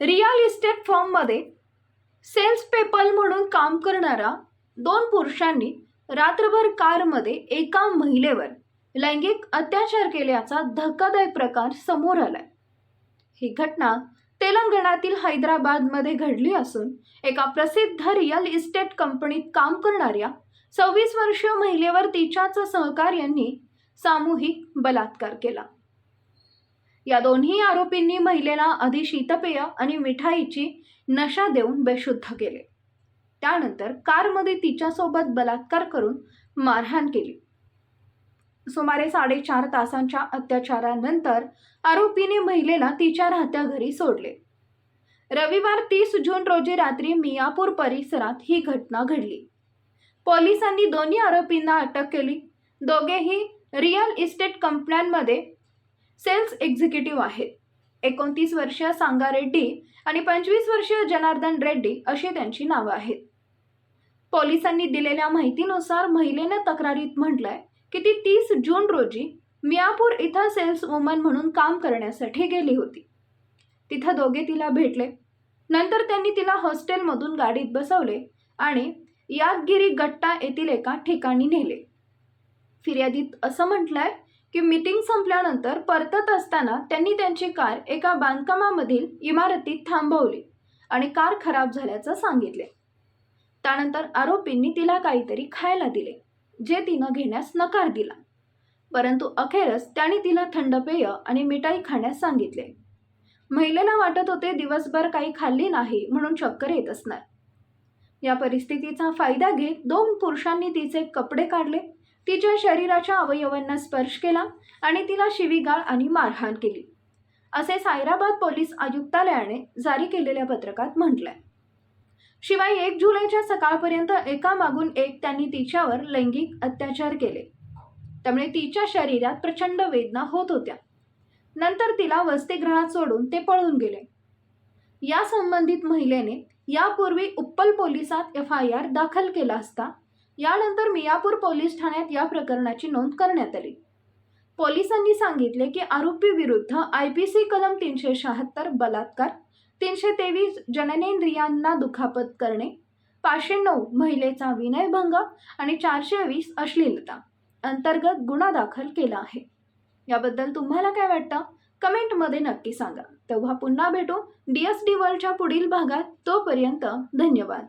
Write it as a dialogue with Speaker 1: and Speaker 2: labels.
Speaker 1: Real estate फॉर्ममध्ये sales people म्हणून काम करणारा दोन पुरुषांनी रात्रभर कारमध्ये एका महिलेवर लैंगिक अत्याचार केल्याचा धक्कादायक प्रकार समोर आलाय. ही घटना तेलंगणातील हैदराबादमध्ये घडली असून एका प्रसिद्ध रिअल इस्टेट कंपनीत काम करणाऱ्या सव्वीस वर्षीय महिलेवर तिच्याच सहकार्यांनी सामूहिक बलात्कार केला. या दोन्ही आरोपींनी महिलेला आधी शीतपेय आणि मिठाईची नशा देऊन बेशुद्ध केले. त्यानंतर कारमध्ये तिच्यासोबत बलात्कार करून मारहाण केली. सुमारे साडेचार तासांच्या अत्याचारानंतर आरोपीने महिलेला तिच्या राहत्या घरी सोडले. रविवार तीस जून रोजी रात्री मियापूर परिसरात ही घटना घडली. पोलिसांनी दोन्ही आरोपींना अटक केली. दोघेही रिअल इस्टेट कंपन्यांमध्ये सेल्स एक्झिक्युटिव्ह आहेत. एकोणतीस वर्षीय सांगा रेड्डी आणि पंचवीस वर्षीय जनार्दन रेड्डी अशी त्यांची नावं आहेत. पोलिसांनी दिलेल्या माहितीनुसार महिलेनं तक्रारीत म्हटलंय की ती तीस जून रोजी मियापूर इथं सेल्स वुमन म्हणून काम करण्यासाठी गेली होती. तिथं दोघे तिला भेटले. नंतर त्यांनी तिला हॉस्टेलमधून गाडीत बसवले आणि यादगिरी गट्टा येथील एका ठिकाणी नेले. फिर्यादीत असं म्हटलंय की मीटिंग संपल्यानंतर परतत असताना त्यांनी त्यांची कार एका बांधकामामधील इमारतीत थांबवली आणि कार खराब झाल्याचं सांगितले. त्यानंतर आरोपींनी तिला काहीतरी खायला दिले जे तिनं घेण्यास नकार दिला. परंतु अखेरच त्यांनी तिला थंड पेय आणि मिठाई खाण्यास सांगितले. महिलेला वाटत होते दिवसभर काही खाल्ली नाही म्हणून चक्कर येत असणार. या परिस्थितीचा फायदा घेत दोन पुरुषांनी तिचे कपडे काढले तिच्या शरीराच्या अवयवांना स्पर्श केला आणि तिला शिवीगाळ आणि मारहाण केली. असे सायराबाद पोलीस आयुक्तालयाने जारी केलेल्या पत्रकात म्हटलंय. शिवाय एक जुलैच्या सकाळपर्यंत एकामागून एक त्यांनी तिच्यावर लैंगिक अत्याचार केले. त्यामुळे तिच्या शरीरात प्रचंड वेदना होत होत्या. नंतर तिला वसतिगृहात सोडून ते पळून गेले. या संबंधित महिलेने यापूर्वी उप्पल पोलिसात एफ आय आर दाखल केला असता यानंतर मियापूर पोलीस ठाण्यात या प्रकरणाची नोंद करण्यात आली. पोलिसांनी सांगितले की आरोपी विरुद्ध आय पी सी कलम तीनशे शहात्तर बलात्कार तीनशे तेवीस जननेंद्रियांना दुखापत करणे पाचशे नऊ महिलेचा विनयभंग आणि चारशे वीस अश्लीलता अंतर्गत गुन्हा दाखल केला आहे. याबद्दल तुम्हाला काय वाटतं? कमेंटमध्ये नक्की सांगा. तेव्हा पुन्हा भेटू. डी एस डी वर्ल्डच्या पुढील भागात तोपर्यंत धन्यवाद.